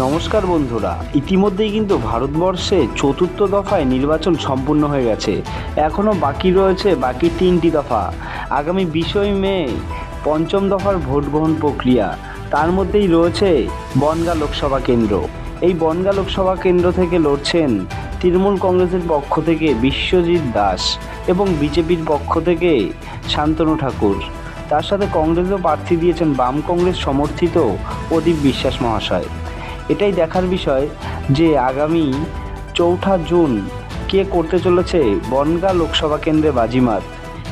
নমস্কার বন্ধুরা, ইতিমধ্যেই কিন্তু ভারতবর্ষে চতুর্থ দফায় নির্বাচন সম্পূর্ণ হয়ে গেছে। এখনও বাকি রয়েছে বাকি তিনটি দফা। আগামী বিশই মে, পঞ্চম দফার ভোট গ্রহণ প্রক্রিয়া। তার মধ্যেই রয়েছে বনগা লোকসভা কেন্দ্র। এই বনগা লোকসভা কেন্দ্র থেকে লড়ছেন তৃণমূল কংগ্রেসের পক্ষ থেকে বিশ্বজিৎ দাস এবং বিজেপির পক্ষ থেকে শান্তনু ঠাকুর। তার সাথে কংগ্রেসও প্রার্থী দিয়েছেন বাম কংগ্রেস সমর্থিত প্রদীপ বিশ্বাস মহাশয়। এটাই দেখার বিষয় যে আগামী চৌঠা জুন কে করতে চলেছে বনগা লোকসভা কেন্দ্রে বাজিমাত?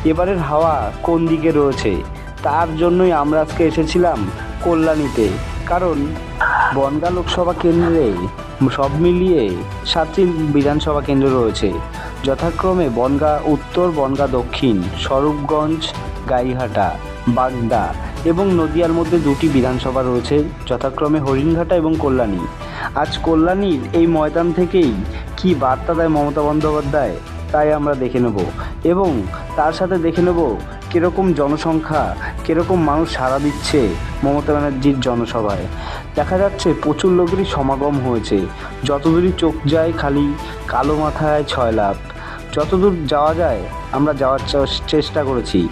এবারের হাওয়া কোন দিকে রয়েছে? তার জন্যই আমরা আজকে এসেছিলাম কল্যাণীতে। কারণ বনগা লোকসভা কেন্দ্রে সব মিলিয়ে সাতটি বিধানসভা কেন্দ্র রয়েছে। যথাক্রমে বনগা উত্তর, বনগা দক্ষিণ, স্বরূপগঞ্জ, গাইহাটা, বাগদা এবং নদিয়ার মধ্যে দুটি বিধানসভা রয়েছে, যথাক্রমে হরিণঘাটা এবং কল্যাণী। আজ কল্যাণীর এই ময়দান থেকেই কি বার্তা দেয় মমতা বন্দ্যোপাধ্যায়, তাই আমরা দেখে নেব। এবং তার সাথে দেখে নেব কীরকম জনসংখ্যা, কীরকম মানুষ সাড়া দিচ্ছে মমতা ব্যানার্জির জনসভায়। দেখা যাচ্ছে প্রচুর লোকেরই সমাগম হয়েছে। যতদূরই চোখ যায় খালি কালো মাথায় ছয় লাভ যতদূর যাওয়া যায়, আমরা যাওয়ার চেষ্টা করেছি।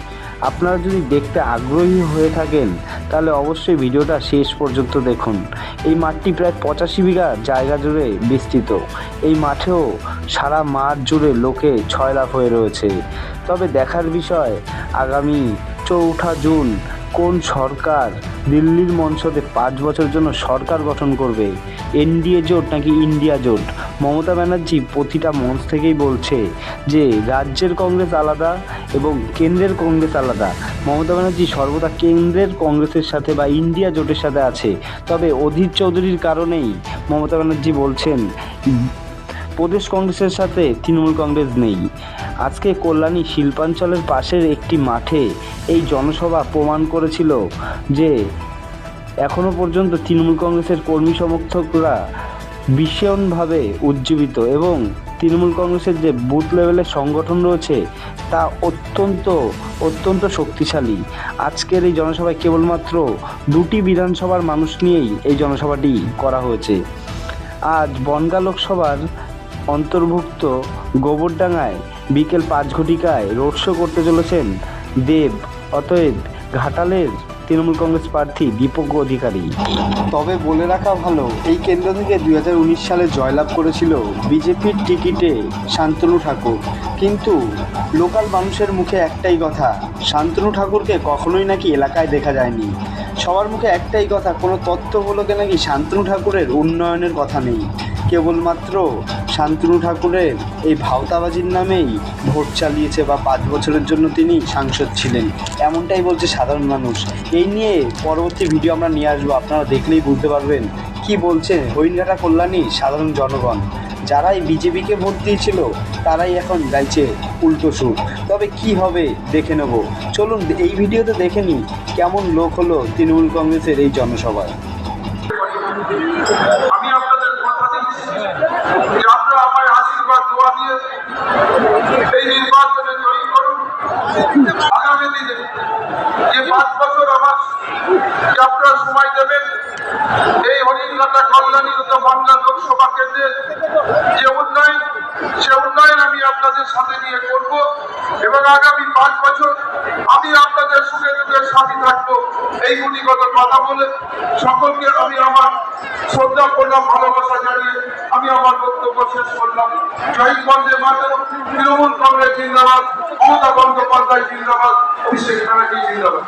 আপনারা যদি দেখতে আগ্রহী হয়ে থাকেন, তাহলে অবশ্যই ভিডিওটা শেষ পর্যন্ত দেখুন। এই মাঠটি প্রায় পঁচাশি বিঘা জায়গা জুড়ে বিস্তৃত। এই মাঠেও সারা মাঠ জুড়ে লোকে ছয় লাভ হয়ে রয়েছে। তবে দেখার বিষয়, আগামী চৌঠা জুন কোন সরকার দিল্লির মঞ্চতে পাঁচ বছরের জন্য সরকার গঠন করবে? এনডিএ জোট নাকি ইন্ডিয়া জোট? মমতা ব্যানার্জি প্রতিটা মঞ্চ থেকেই বলছে যে, রাজ্যের কংগ্রেস আলাদা এবং কেন্দ্রের কংগ্রেস আলাদা। মমতা ব্যানার্জি সর্বদা কেন্দ্রের কংগ্রেসের সাথে বা ইন্ডিয়া জোটের সাথে আছে। তবে অধীর চৌধুরীর কারণেই মমতা ব্যানার্জি বলছেন প্রদেশ কংগ্রেসের সাথে তৃণমূল কংগ্রেস নেই। আজকে কল্যাণী শিল্পাঞ্চলের পাশের একটি মাঠে এই জনসভা প্রমাণ করেছিল যে এখনও পর্যন্ত তৃণমূল কংগ্রেসের কর্মী সমর্থকরা ভীষণভাবে উজ্জীবিত এবং তৃণমূল কংগ্রেসের যে বুথ লেভেলের সংগঠন রয়েছে তা অত্যন্ত অত্যন্ত শক্তিশালী। আজকের এই জনসভায় কেবলমাত্র দুটি বিধানসভার মানুষ নিয়েই এই জনসভাটি করা হয়েছে। আজ বনগা লোকসভার অন্তর্ভুক্ত গোবরডাঙ্গায় বিকেল পাঁচ ঘটিকায় রোড শো করতে চলেছেন দেব, অতএব ঘাটালের তৃণমূল কংগ্রেস প্রার্থী দীপক অধিকারী। তবে বলে রাখা ভালো, এই কেন্দ্র থেকে দুই হাজার উনিশ সালে জয়লাভ করেছিল বিজেপির টিকিটে শান্তনু ঠাকুর। কিন্তু লোকাল মানুষের মুখে একটাই কথা, শান্তনু ঠাকুরকে কখনোই নাকি এলাকায় দেখা যায়নি। সবার মুখে একটাই কথা, কোনো তথ্য হলোকে নাকি শান্তনু ঠাকুরের উন্নয়নের কথা নেই। কেবলমাত্র শান্তনু ঠাকুরের এই ভাওতাবাজির নামেই ভোট চালিয়েছে বা পাঁচ বছরের জন্য তিনি সাংসদ ছিলেন। এমনটাই বলছে সাধারণ মানুষ। এই নিয়ে পরবর্তী ভিডিও আমরা নিয়ে আসব। আপনারা দেখলেই বুঝতে পারবেন কি বলছে হরিণঘাটা কল্যাণী সাধারণ জনগণ। যারাই বিজেপিকে ভোট দিয়েছিল, তারাই এখন গাইছে উল্টো সুর। তবে কি হবে দেখে নেব। চলুন এই ভিডিওতে দেখে নিই কেমন লোক হলো তৃণমূল কংগ্রেসের এই জনসভায় আমি আপনাদের কথা দিচ্ছি যে আপনারা আমার আশীর্বাদ দোয়া দিয়ে এই নির্বাচনে জয়ী করুন আগামী দিনে যে পাঁচ বছর আমার আপনারা সময় দেবেন, এই হরিণঘাটা কল্যাণী উত্তর বাংলা লোকসভা কেন্দ্রের যে উন্নয়ন, সে উন্নয়ন আপনাদের সাথে নিয়ে করব এবং আগামী পাঁচ বছর আমি আপনাদের সুখে দুঃখের সাথী থাকব। এই গুণিগত কথা বলে সকলকে আমি আমার শ্রদ্ধা করলাম ভালোবাসা জানিয়ে আমি আমার বক্তব্য শেষ করলাম। জয় বন্দে মাতরম, তৃণমূল কংগ্রেস জিন্দাবাদ, মমতা বন্দ্যোপাধ্যায় জিন্দাবাদ, অভিষেক ব্যানার্জি জিন্দাবাদ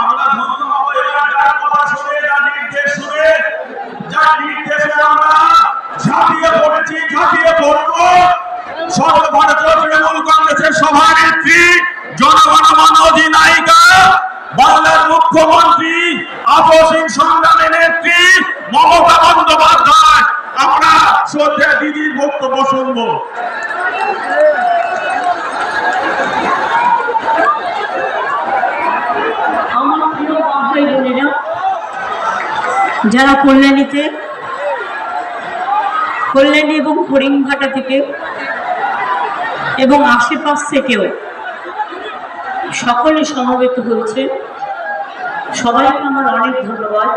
আমরা ধন্য হব এলাকার কথা শুনে যা নির্দেশ শুনে যা নির্দেশে আমরা ঝাঁপিয়ে পড়েছি ঝাঁপিয়ে পড়ব সর্বভারতীয় যারা কল্যাণীতে কল্যাণী এবং হরিণঘাটা থেকে এবং আশেপাশ থেকেও সকলে সমবেত হয়েছে। সবাইকে আমার অনেক ধন্যবাদ।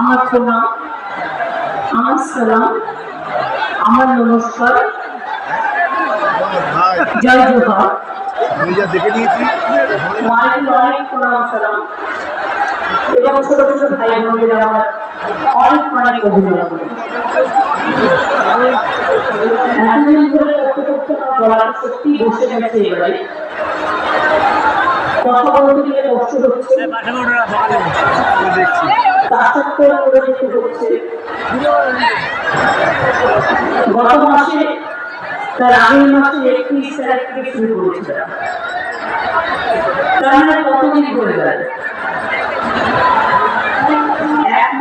আমার প্রণাম আমার সালাম আমার নমস্কার। জয় যা দেখে নিয়েছি অনেক প্রণাম সালাম এবং ছোট ছোট ভাই বোনেরা আমার অনেক অনেক গলা সত্যি বসে গেছে এবারে। করে গত মাসে, তার আগের মাসে একত্রিশ শুরু করেছিলাম। তার মানে কতদিন হয়ে গেল?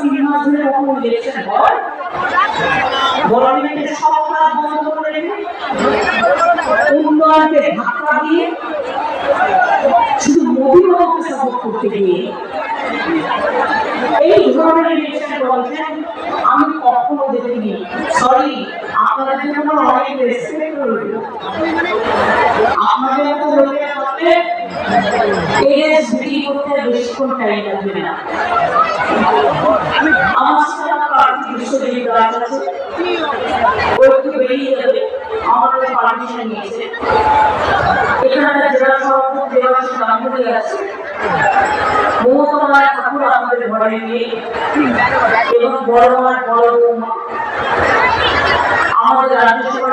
তিন মাস ধরে কখনো ইলেকশন হয় গভর্নমেন্টের সব কাজ বন্ধ করে সাপোর্ট করতে গিয়ে এই ধরনের ইলেকশন কমিশন আমি কখনো দেখিনি। সরি আপনাদের জন্য অনেক রেসপেক্ট রইল। আপনাদের মতো লোকের বিক্রি করতে বেশিক্ষণ টাইম লাগবে না। আমার সাথে প্রার্থী বিশ্ববিদ্যালয় আছে। ওই একটু বেরিয়ে আমাদের নিয়েছে। এখানে জেলা সভাপতি দেবাশী গাঙ্গুলি আছে এবং বড় বড় বৌমা। আমাদের রাজ্যসভার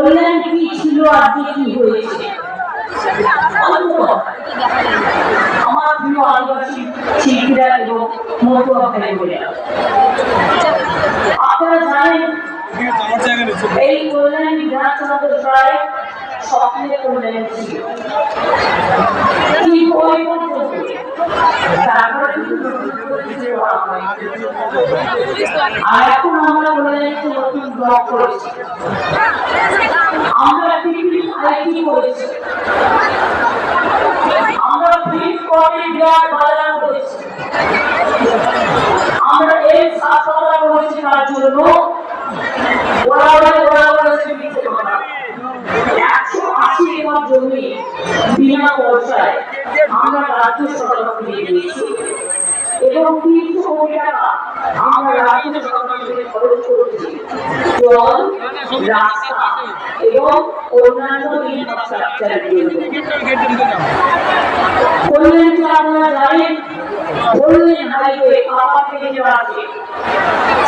কল্যাণ কি ছিল আজকে কি হয়েছে? আমার প্রিয় আদিবাসী শিল্পীরা জানেন, এই কল্যাণ বিধানসভা প্রায় স্বপ্নের কল্যাণ ছিল। করা হয়নি। আর আমরা নতুন ব্লক করেছি। আমরা পৃথিবীর আইটি করেছি। আমরা ফ্লিপ করে দেওয়ার বাজার করেছি। আমরা এই সাফল্য করেছি তার জন্য। ওরা ওরা আশি একর জমি বিনা পয়সায় আমরা রাজ্য সরকারকে দিয়ে দিয়েছি। আমরা রাজ্য সরকার খরচ করেছি জল রাস্তা এবং অন্যান্য ইনফ্রাস্ট্রাকচারের জন্য কল্যাণকে আপনারা জানেন কল্যাণ হাইওয়ে কাপা থেকে যাওয়া আছে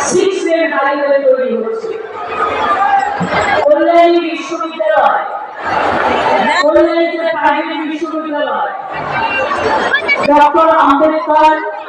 সিক্স লেন হাইওয়ে তৈরি হচ্ছে কল্যাণী বিশ্ববিদ্যালয় কল্যাণীতে প্রাইভেট বিশ্ববিদ্যালয় ডক্টর আম্বেদকর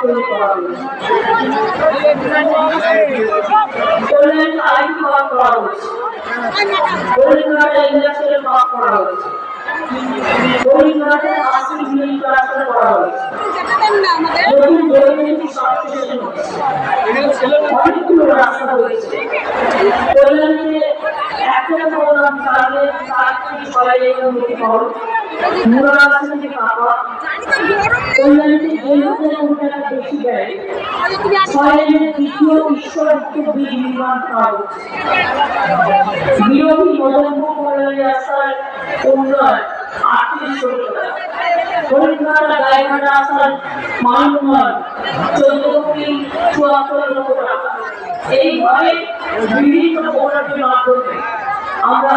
তৈরি করা করা হয়েছে ইন্ডাস্ট্রিয়াল পার্ক করা হয়েছে করা হয়েছে নতুন জলবিদ্যুৎ সাবস্টেশন অনেকগুলো রাস্তা হয়েছে কল্যাণীতে একটা প্রোগ্রাম চালালে চার থেকে ছয় জায়গায় উন্নতি মুরাদাবাদ থেকে কাপা কল্যাণীতে দেড় হাজার কোটি টাকা বেশি ব্যয় ছয় লেনের দ্বিতীয় বিশ্বযুদ্ধ ব্রিজ নির্মাণ করা হচ্ছে বিরোধী মদনপুর কল্যাণী রাস্তার উন্নয়ন আটত্রিশ কোটি গায়েঘাটা রাস্তার মান চোদ্দ কোটি চুয়াত্তর লক্ষ টাকা এইভাবে বিভিন্ন প্রকল্পের আমরা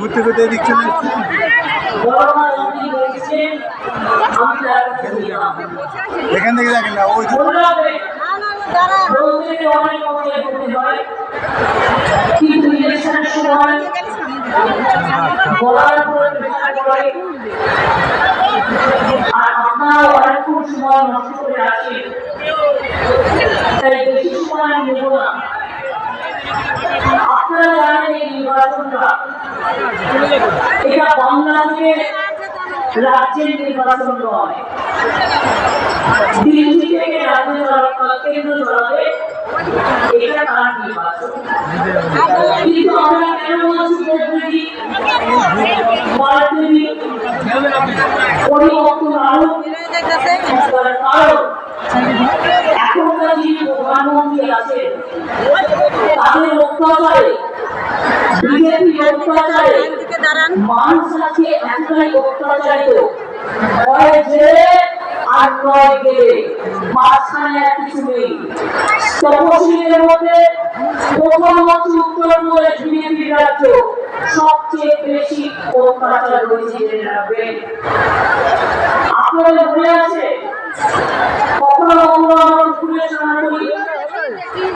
ঘুরতে ঘুরতে এদিক এখান থেকে দেখেন না ওই আপনারা জানেন এই নির্বাচনটা। এটা বাংলাদেশের থেকে রাজ্য চলা- কেন্দ্র এখনকার যিনি অত্যাচারে বিজেপি অত্যাচারে মানুষ আছে এতটাই অত্যাচারিত। হয় যে আর নয় গেলে মাঝখানে আর কিছু নেই। তপশিলের মধ্যে প্রথম হচ্ছে বিজেপি রাজ্য সবচেয়ে বেশি অত্যাচার রয়েছে আপনাদের মনে আছে কখনো কখনো আমরা স্কুলে স্নান করি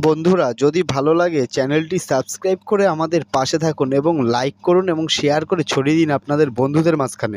বন্ধুরা, যদি ভালো লাগে, চ্যানেলটি সাবস্ক্রাইব করে আমাদের পাশে থাকুন এবং লাইক করুন এবং শেয়ার করে ছড়িয়ে দিন আপনাদের বন্ধুদের মাঝখানে।